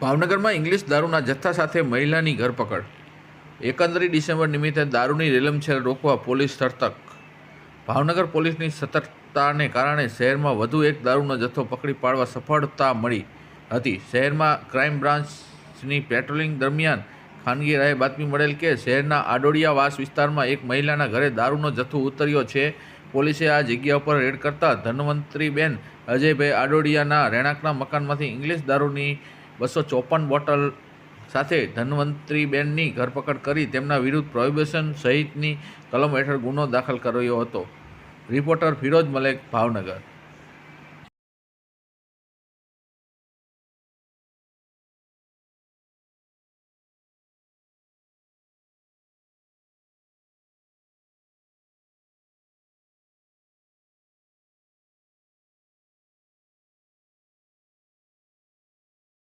ભાવનગરમાં ઇંગ્લિશ દારૂના જથ્થા સાથે મહિલાની ધરપકડ એકંદરી ડિસેમ્બર નિમિત્તે દારૂની રેલમછેલ રોકવા પોલીસ સતર્ક ભાવનગર પોલીસની સતર્કતાને કારણે શહેરમાં વધુ એક દારૂનો જથ્થો પકડી પાડવા સફળતા મળી હતી. શહેરમાં ક્રાઇમ બ્રાન્ચની પેટ્રોલિંગ દરમિયાન ખાનગી રાહે બાતમી મળેલ કે શહેરના આડોડિયાવાસ વિસ્તારમાં એક મહિલાના ઘરે દારૂનો જથ્થો ઉતર્યો છે. પોલીસે આ જગ્યા ઉપર રેડ કરતાં ધન્વંતરીબેન અજયભાઈ આડોડિયાના રહેણાંકના મકાનમાંથી ઇંગ્લિશ દારૂની બસો ચોપન બોટલ સાથે ધન્વંતરીબેનની ધરપકડ કરી તેમના વિરુદ્ધ પ્રોહિબિશન સહિતની કલમ હેઠળ ગુનો દાખલ કર્યો હતો. રિપોર્ટર ફિરોજ મલેક, ભાવનગર.